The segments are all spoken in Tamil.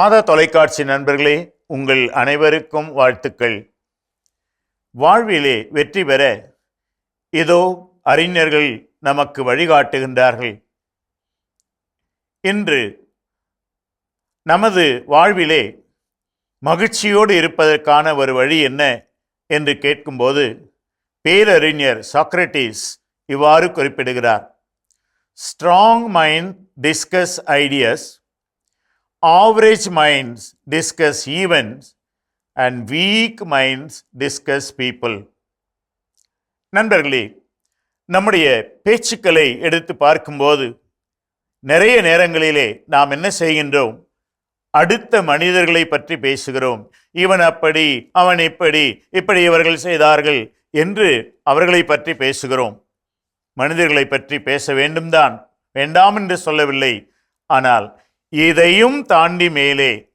மாத தொலைக்காட்சி நண்பர்களே உங்கள் அனைவருக்கும் வாழ்த்துக்கள். வாழ்விலே வெற்றி பெற இதோ அறிஞர்கள் நமக்கு வழிகாட்டுகின்றார்கள். இன்று நமது வாழ்விலே மகிழ்ச்சியோடு இருப்பதற்கான ஒரு வழி என்ன என்று கேட்கும்போது பேரறிஞர் சாக்ரட்டிஸ் இவ்வாறு குறிப்பிடுகிறார். Strong mind discuss ideas average minds discuss events and weak minds discuss people நண்பர்களே நம்முடைய பேச்சுக்களை எடுத்து பார்க்கும்போது நிறைய நேரங்களிலே நாம் என்ன செய்கின்றோம்? அடுத்த மனிதர்களை பற்றி பேசுகிறோம். இவன் அப்படி அவன் இப்படி இப்படி இவர்கள் செய்தார்கள் என்று அவர்களை பற்றி பேசுகிறோம். மனிதர்களை பற்றி பேச வேண்டும்தான் வேண்டாம் என்று சொல்லவில்லை. ஆனால் இதையும் தாண்டி மேலே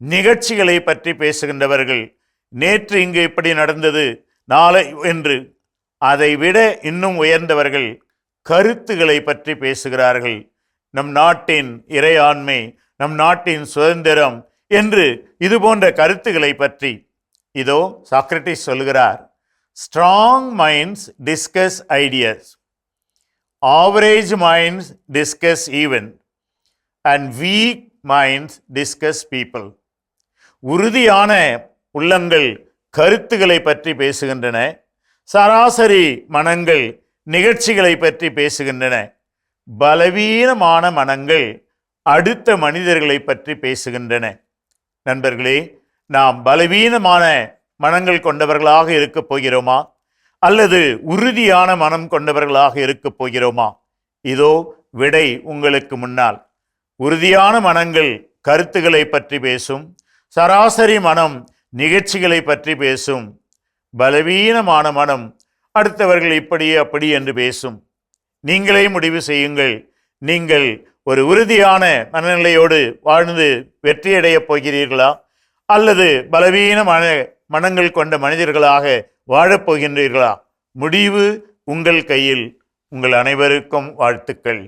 நிகழ்ச்சிகளை பற்றி பேசுகின்றவர்கள் நேற்று இங்கு இப்படி நடந்தது நாளை என்று அதை விட இன்னும் உயர்ந்தவர்கள் கருத்துக்களை பற்றி பேசுகிறார்கள். நம் நாட்டின் இறையாண்மை நம் நாட்டின் சுதந்திரம் என்று இது போன்ற கருத்துக்களை பற்றி இதோ சாக்ரட்டிஸ் சொல்கிறார் strong minds discuss ideas average minds discuss event and weak minds discuss people உறுதியான உள்ளங்கள் கருத்துக்களை பற்றி பேசுகின்றன. சராசரி மனங்கள் நிகழ்ச்சிகளை பற்றி பேசுகின்றன. பலவீனமான மனங்கள் அடுத்த மனிதர்களை பற்றி பேசுகின்றன. நண்பர்களே நாம் பலவீனமான மனங்கள் கொண்டவர்களாக இருக்கப் போகிறோமா? அல்லது உறுதியான மனம் கொண்டவர்களாக இருக்கப் போகிறோமா? இதோ விடை உங்களுக்கு முன்னால். உறுதியான மனங்கள் கருத்துக்களை பற்றி பேசும் சராசரி மனம் நிகழ்ச்சிகளை பற்றி பேசும் பலவீனமான மனம் அடுத்தவர்கள் இப்படி அப்படி என்று பேசும். நீங்களே முடிவு செய்யுங்கள். நீங்கள் ஒரு உறுதியான மனநிலையோடு வாழ்ந்து வெற்றியடையப் போகிறீர்களா? அல்லது பலவீன மன மனங்கள் கொண்ட மனிதர்களாக வாழப்போகின்றீர்களா முடிவு உங்கள் கையில். உங்கள் அனைவருக்கும் வாழ்த்துக்கள்.